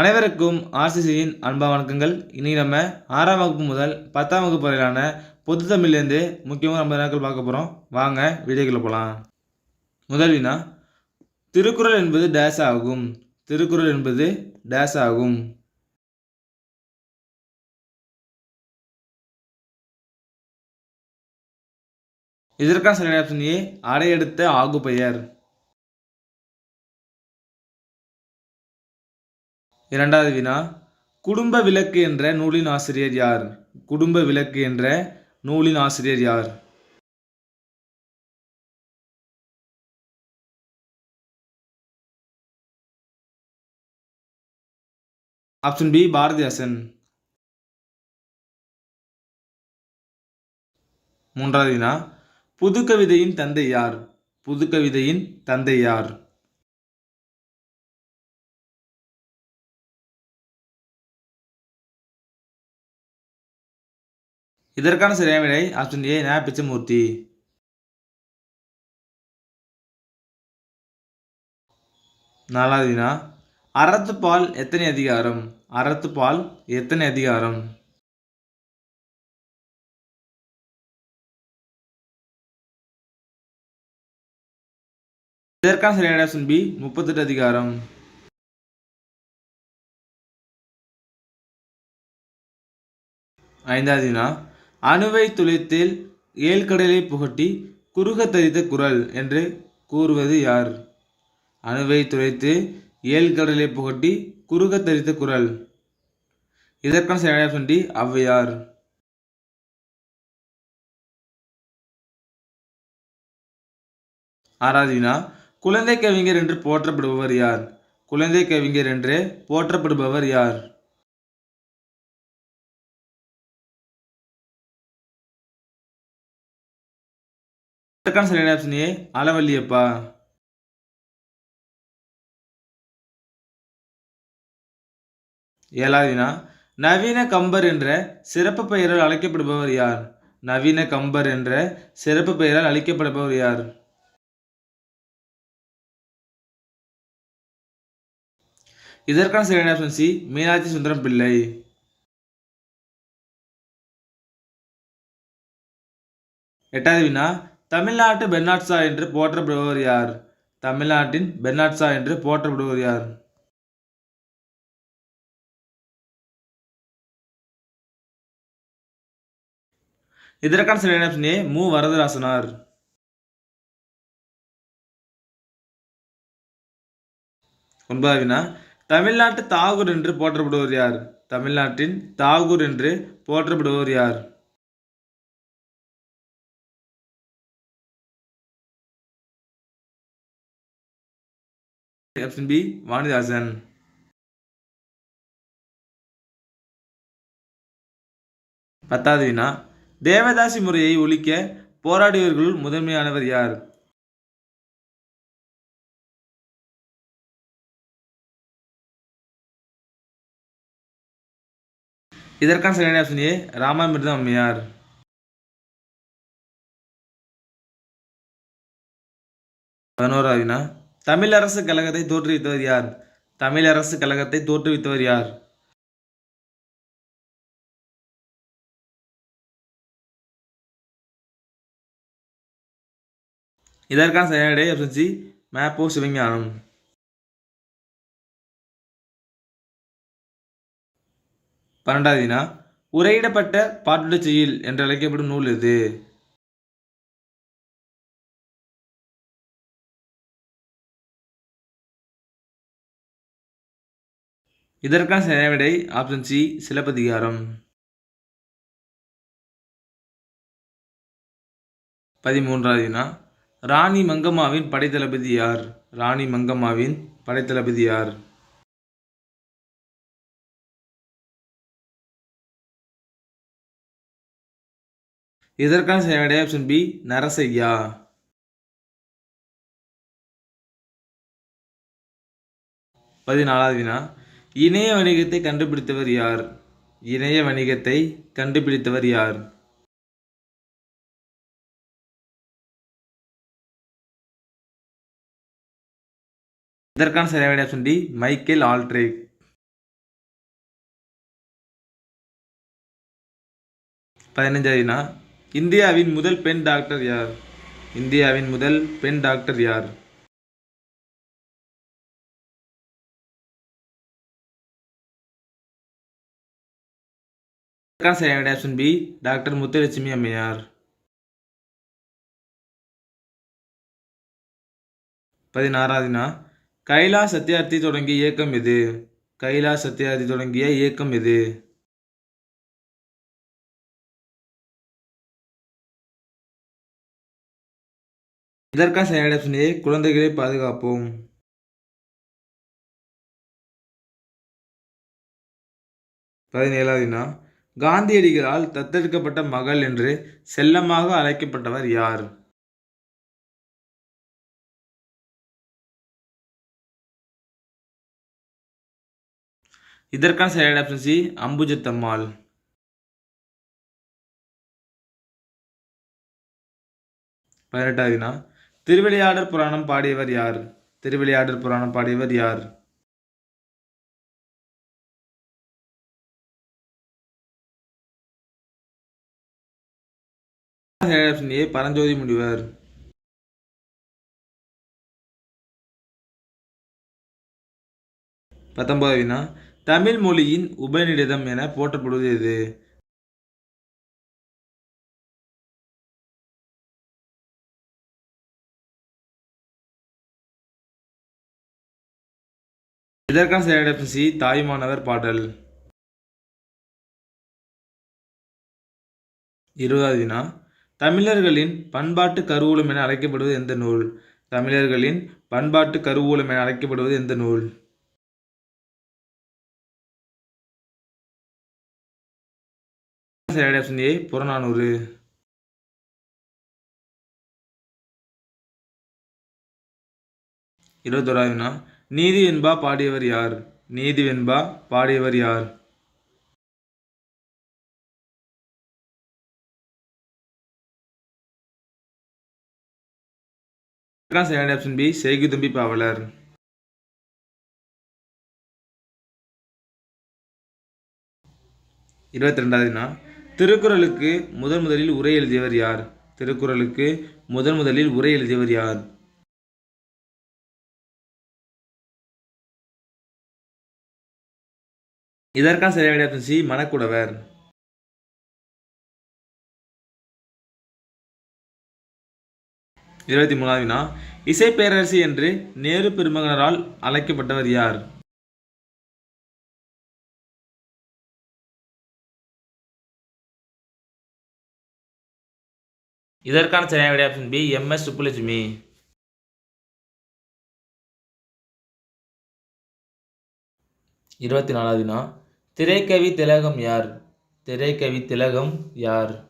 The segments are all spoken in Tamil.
அனைவருக்கும் ஆர்சிசியின் அன்பா வணக்கங்கள். இன்றைக்கி நம்ம ஆறாம் வகுப்பு முதல் பத்தாம் வகுப்பு வரையிலான பொது தமிழ்லேருந்து முக்கியமாக நம்ம நாட்கள் பார்க்க போகிறோம் வாங்க வீடியோக்குள்ள போகலாம் முதல் வினா திருக்குறள் என்பது டேஸ் ஆகும். திருக்குறள் என்பது டேஸ் ஆகும். இதற்கான சரியான ஆப்ஷன் ஏ அடையெடுத்த ஆகு இரண்டாவது வினா குடும்ப விளக்கு என்ற நூலின் ஆசிரியர் யார்? குடும்ப விளக்கு என்ற நூலின் ஆசிரியர் யார்? Option B Bharathidasan. மூன்றாவது வினா புது கவிதையின் தந்தை யார்? புது கவிதையின் தந்தை யார்? இதற்கான சரியான விடை ஆப்ஷன் ஏ நா பிச்சமூர்த்தி நாலாவது வினா. அறத்துப்பால் எத்தனை அதிகாரம்? அறத்துப்பால் எத்தனை அதிகாரம்? இதற்கான சரியான ஆப்ஷன் பி முப்பத்தெட்டு அதிகாரம். ஐந்தாவது வினா. அணுவை துளைத்தில் ஏழ்கடலை புகட்டி குறுக தரித்த குரல் என்று கூறுவது யார்? அணுவை துளைத்து ஏழ்கடலை புகட்டி குறுக தரித்த குரல். இதற்கான சரியான ஆப்ஷன் டி ஔவையார். ஆறாவது வினா குழந்தை கவிஞர் என்று போற்றப்படுபவர் யார்? குழந்தை கவிஞர் என்று போற்றப்படுபவர் யார்? இதற்கான சரியான ஆப்ஷன் ஏ அளவல்லியப்பா ஏழாவது வினா நவீன கம்பர் என்ற சிறப்பு பெயரால் அழைக்கப்படுபவர் யார்? நவீன கம்பர் என்ற சிறப்பு பெயரால் அழைக்கப்படுபவர் யார்? இதற்கான சரியான ஆப்ஷன் சி மீனாட்சி சுந்தரம் பிள்ளை. எட்டாவது வினா தமிழ்நாட்டு பென்னாட்சா என்று போற்றப்படுபவர் யார்? தமிழ்நாட்டின் பென்னாட்சா என்று போற்றப்படுபவர் யார்? இதற்கான சில ஆப்ஷன் மு. வரதராசனார். ஒன்பதாவினா வினா தமிழ்நாட்டு தாகூர் என்று போற்றப்படுவர் யார்? தமிழ்நாட்டின் தாகூர் என்று போற்றப்படுவர் யார்? ஆப்ஷன் பி வாணிதாசன் பத்தாவது வினா தேவதாசி முறையை ஒழிக்க போராடியவர்களுள் முதன்மையானவர் யார்? இதற்கான சரியான ஆப்ஷன் ஏ ராமாமிர்தம் அம்மையார். பதினோராவது வினா தமிழரசு கழகத்தை தோற்றுவித்தவர் யார்? தமிழரசு கழகத்தை தோற்றுவித்தவர் யார்? இதற்கான சரியான விடை ஆப்ஷன் சி மேப்போ சிவஞானம். பன்னெண்டாவது வினா உரையிடப்பட்ட பாட்டுடச் செயல் என்று அழைக்கப்படும் நூல் எது? இதற்கான சரியான ஆப்ஷன் சி சிலப்பதிகாரம். பதிமூன்றாவது வினா ராணி மங்கம்மாவின் படைத்தளபதி யார்? ராணி மங்கம்மாவின் படைத்தளபதி யார்? இதற்கான சரியான ஆப்ஷன் பி நரசையா பதினாலாவது வினா இணைய வணிகத்தை கண்டுபிடித்தவர் யார்? இணைய வணிகத்தை கண்டுபிடித்தவர் யார்? இதற்கான சரியான ஆப்ஷன் மைக்கேல் ஆல்ட்ரேக். பதினஞ்சாவதுனா இந்தியாவின் முதல் பெண் டாக்டர் யார்? இந்தியாவின் முதல் பெண் டாக்டர் யார்? இதற்கான சரியான ஆப்ஷன் பி டாக்டர் முத்துலட்சுமி அம்மையார். பதினாறாவதுனா கைலா சத்யார்த்தி தொடங்கிய இயக்கம் எது? கைலா சத்யார்த்தி தொடங்கிய இயக்கம் எது? இதற்கான சரியான ஆப்ஷன் ஏ குழந்தைகளை பாதுகாப்போம். பதினேழாவதுனா காந்தியடிகளால் தத்தெடுக்கப்பட்ட மகள் என்று செல்லமாக அழைக்கப்பட்டவர் யார்? இதற்கான சரியான ஆப்ஷன் சி அம்புஜத்தம்மாள் பதினெட்டாவதுனா திருவிளையாடற் புராணம் பாடியவர் யார்? திருவிளையாடற் புராணம் பாடியவர் யார்? சரியான ஆப்ஷன் ஏ பரஞ்சோதி முனிவர் பத்தொன்பதுனா தமிழ் மொழியின் உபநிடதம் என போற்றப்படுவது எது இதற்கான சரியான சி. தாய்மானவர் பாடல். இருபதாவது வினா தமிழர்களின் பண்பாட்டு கருவூலம் என அழைக்கப்படுவது எந்த நூல்? தமிழர்களின் பண்பாட்டு கருவூலம் என அழைக்கப்படுவது எந்த நூல்? சரியான ஆப்ஷன் ஏ புறநானூறு. இருபத்தோராவது நீதி வெண்பா பாடியவர் யார்? நீதி வெண்பா பாடியவர் யார்? செகண்ட் ஆப்ஷன் பி செய்குதும்பி பாவலர். இருபத்தி ரெண்டாவதுனா திருக்குறளுக்கு முதன் முதலில் உரை எழுதியவர் யார்? திருக்குறளுக்கு முதன் முதலில் உரை எழுதியவர் யார்? இதற்கான சரியான ஆப்ஷன் சி மணக்குடவர். இருபத்தி மூணாவதுனா இசை பேரரசி என்று நேரு பெருமகனரால் அழைக்கப்பட்டவர் யார்? இதற்கான சரியான விடை option B M S Subbulakshmi. இருபத்தி நாலாவதுனா திரைக்கவி திலகம் யார்? திரைக்கவி திலகம் யார்?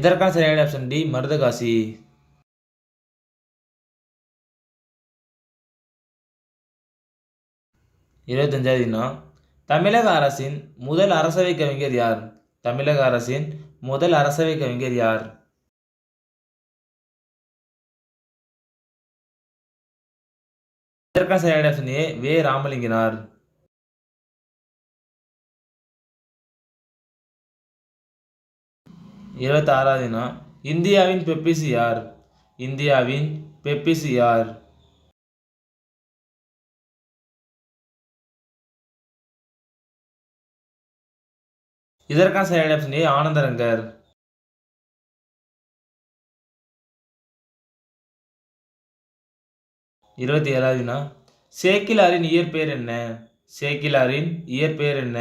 இதற்கான சரியான ஆப்ஷன் டி மருதகாசி இருபத்தஞ்சாவதுனா தமிழக அரசின் முதல் அரசவை கவிஞர் யார்? தமிழக அரசின் முதல் அரசவை கவிஞர் யார்? இதற்கான சரியான ஆப்ஷன் ஏ வே. ராமலிங்கனார். இருபத்தி ஆறாவதுனா இந்தியாவின் பெப்பிசி யார்? இந்தியாவின் பெப்பிசி யார்? இதற்கான சரியான ஆப்ஷன் ஏ ஆனந்தரங்கர். இருபத்தி ஏழாவதுனா சேக்கிலாரின் இயற்பெயர் என்ன? சேக்கிலாரின் இயற்பெயர் என்ன?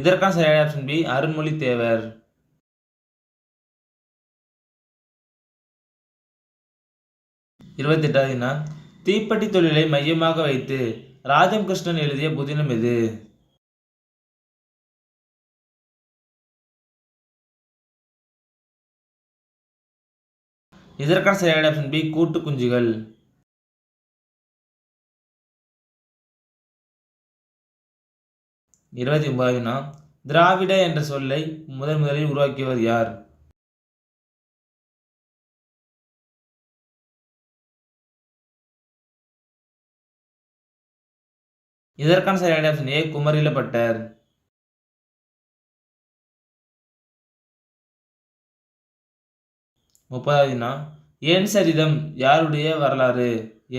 இதற்கான சரியான ஆப்ஷன் பி அருண்மொழி தேவர். இருபத்தெட்டாவதுனா தீப்பெட்டி தொழிலை மையமாக வைத்து ராஜம் கிருஷ்ணன் எழுதிய புதினம் எது? இதற்கான சரியான ஆப்ஷன் பி கூட்டு குஞ்சுகள். இருபத்தி ஒன்பதுனா திராவிட என்ற சொல்லை முதன் முதலில் உருவாக்கியவர் யார்? இதற்கான சரியான ஆப்ஷன் ஏ குமரிலப்பட்டர் முப்பதாவதுனா என் சரிதம் யாருடைய வரலாறு?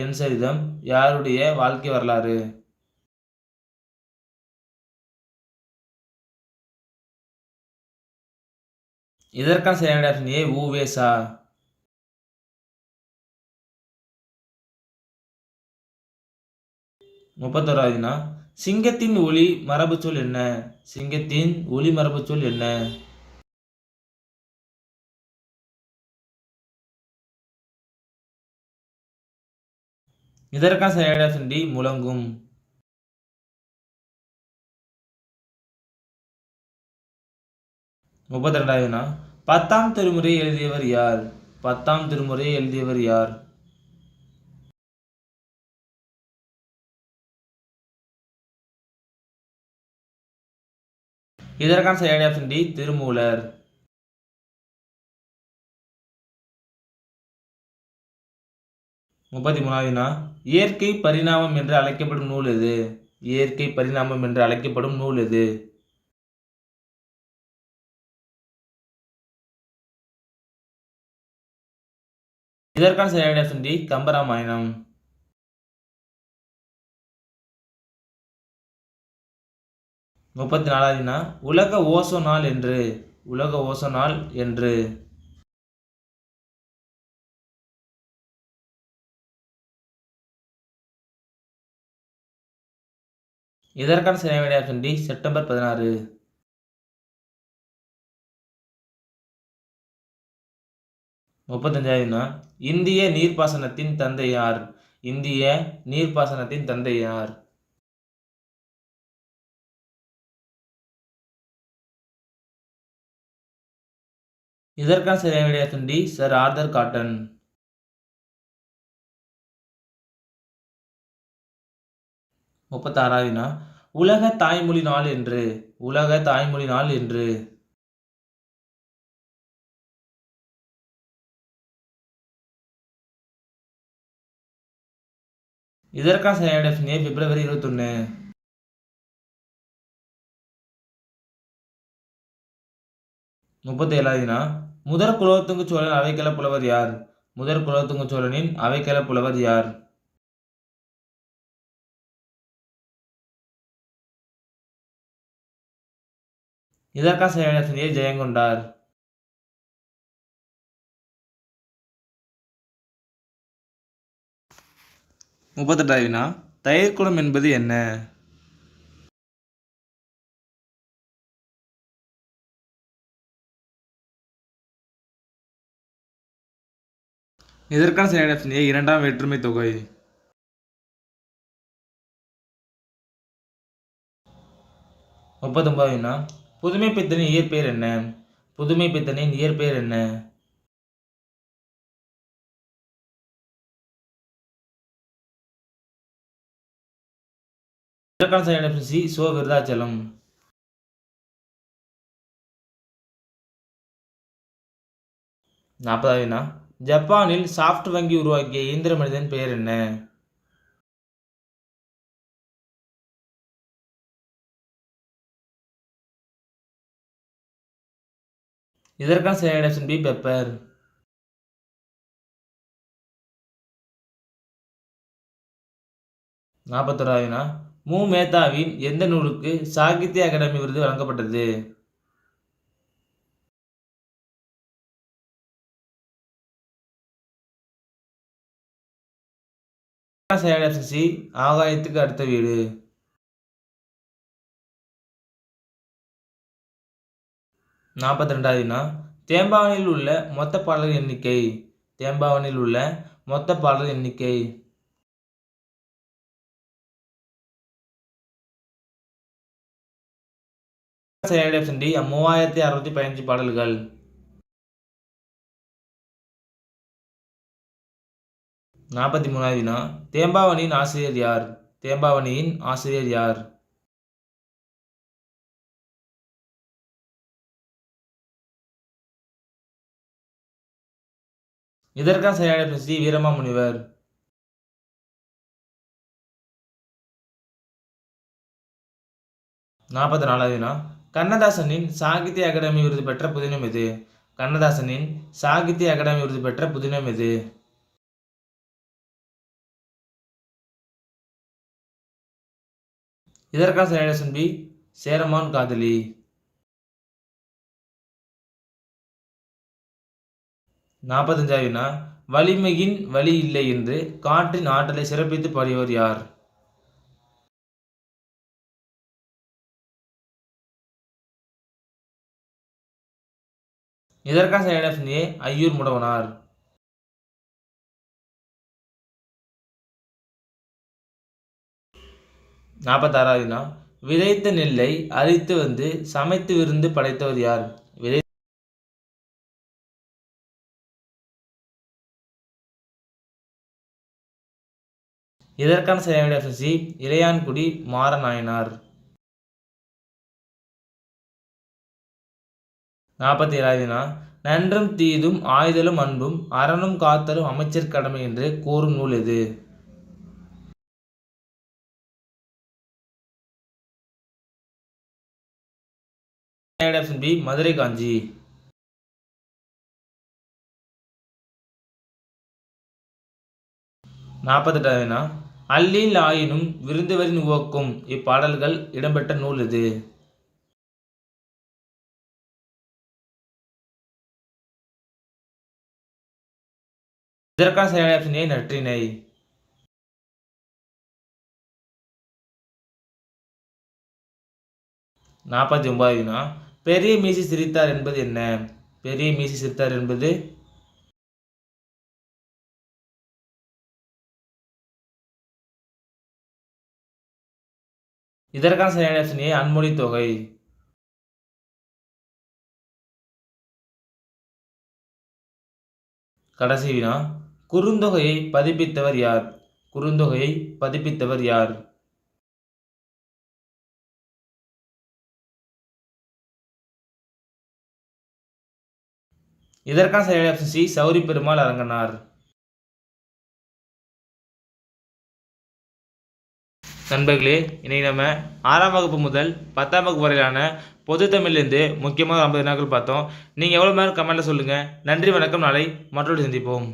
என் சரிதம் யாருடைய வாழ்க்கை வரலாறு? இதற்கான சரியான ஆப்ஷன் ஏ ஊவேசா முப்பத்தோராவதுனா சிங்கத்தின் ஒளி மரபுச்சொல் என்ன? சிங்கத்தின் ஒளி மரபுச்சொல் என்ன? இதற்கான சரியான ஆப்ஷன் டி முழங்கும். முப்பத்தி ரெண்டாவதுனா பத்தாம் திருமுறை எழுதியவர் யார்? பத்தாம் திருமுறை எழுதியவர் யார்? இதற்கான சரியான ஆப்ஷன் டி திருமூலர். முப்பத்தி மூணாவதுனா இயற்கை பரிணாமம் என்று அழைக்கப்படும் நூல் எது? இயற்கை பரிணாமம் என்று அழைக்கப்படும் நூல் எது? இதற்கான சரியான ஆப்ஷன் டி கம்பராமாயணம். முப்பத்தி நாலாவதுனா உலக ஓசோ நாள் என்று. உலக ஓசோ நாள் என்று. இதற்கான சரியான ஆப்ஷன் டி செப்டம்பர் பதினாறு. முப்பத்தஞ்சாவதுனா இந்திய நீர்ப்பாசனத்தின் தந்தை யார்? இந்திய நீர்ப்பாசனத்தின் தந்தை யார்? இதற்கான சரியான option D Sir Arthur Cotton. முப்பத்தாறாவதுனா உலக தாய்மொழி நாள் என்று உலக தாய்மொழி நாள் என்று. இதற்கான சரியான ஆப்ஷன் ஏ பிப்ரவரி இருபத்தொன்று முப்பத்தி ஏழாவதுனா முதற் குலோத்துங்கு சோழன் அவைக்கல புலவர் யார்? முதற் குலோத்துங்கு சோழனின் அவைக்கல புலவர் யார்? இதற்கான சரியான ஆப்ஷன் ஏ ஜெயங்கொண்டார் முப்பத்தெட்டாவதுனா தயிர்குடம் என்பது என்ன? இதற்கான சரியான ஆப்ஷன் ஏ இரண்டாம் வேற்றுமை தொகை. முப்பத்தொன்பதுனா புதுமை பித்தனின் இயற்பெயர் என்ன? புதுமை பித்தனின் இயற்பெயர் என்ன? இதற்கான சரியான சி சோ விருதாச்சலம். நாற்பதாவதுனா? ஜப்பானில் சாஃப்ட் வங்கி உருவாக்கிய இயந்திர மனிதன் பெயர் என்ன? இதற்கான சரியான ஆப்ஷன் பி பெப்பர். நாற்பத்தோராவதுனா மு மேத்தாவின் எந்த நூலுக்கு சாகித்ய அகாடமி விருது வழங்கப்பட்டது? சசி ஆகாயத்துக்கு அடுத்த வீடு. நாற்பத்தி ரெண்டாவதுனா தேம்பாவனில் உள்ள மொத்த பாடல் எண்ணிக்கை. தேம்பாவனில் உள்ள மொத்த பாடல் எண்ணிக்கை. சரியான ஆப்ஷன் மூவாயிரத்தி அறுநூத்தி பதினஞ்சு பாடல்கள். நாற்பத்தி மூணாவதுனா தேம்பாவணியின் ஆசிரியர் யார்? தேம்பாவணியின் ஆசிரியர் யார்? இதற்கான சரியான ஸ்ரீ வீரமா முனிவர் நாற்பத்தி நாலாவது வினா கண்ணதாசனின் சாகித்ய அகாடமி விருது பெற்ற புதினம் எது? கண்ணதாசனின் சாகித்ய அகாடமி விருது பெற்ற புதினம் எது? இதற்கான சரியான பி சேரமான் காதலி. நாற்பத்தஞ்சாவது வினா வலிமையின் வலி இல்லை என்று காற்றின் ஆற்றலை சிறப்பித்து பாடியவர் யார்? இதற்கான சரியான ஆப்ஷன் ஏ ஐயூர் முடவனார். நாற்பத்தாறாவது விதைத்த நெல்லை அரித்து வந்து சமைத்து விருந்து படைத்தவர் யார்? விதை இதற்கான சரியான ஆப்ஷன் சி இளையான்குடி மாறநாயனார் நாற்பத்தி ஏழாவதுனா நன்றும் தீதும் ஆயுதலும் அன்பும் அறனும் காத்தலும் அமைச்சர் கடமை என்று கூறும் நூல் எது? ஆப்ஷன் பி மதுரை காஞ்சி நாற்பத்தெட்டாவதுனா அல்லில் ஆயினும் விருந்தவரின் உவக்கும் இப்பாடல்கள் இடம்பெற்ற நூல் இது இதற்கான சரியான ஆப்ஷன் ஏ நற்றினை நாற்பத்தி ஒன்பது வினா. பெரிய மீசி சிரித்தார் என்பது என்ன? பெரிய மீசி சிரித்தார் என்பது? இதற்கான சரியான ஆப்ஷன் ஏ அன்மொழி தொகை. கடைசி வினா. குறுந்தொகையை பதிப்பித்தவர் யார்? குறுந்தொகையை பதிப்பித்தவர் யார்? இதற்கான சரியான ஆப்ஷன் சி சௌரி பெருமாள் அரங்கனார். நண்பர்களே இன்றைக்கி நம்ம ஆறாம் வகுப்பு முதல் பத்தாம் வகுப்பு வரையிலான பொது தமிழ்லேருந்து முக்கியமாக ஐம்பது நாட்கள் பார்த்தோம். நீங்கள் எவ்வளோ நேரம் கமெண்ட்டில் சொல்லுங்கள் நன்றி வணக்கம். நாளை மற்றொரு சந்திப்போம்.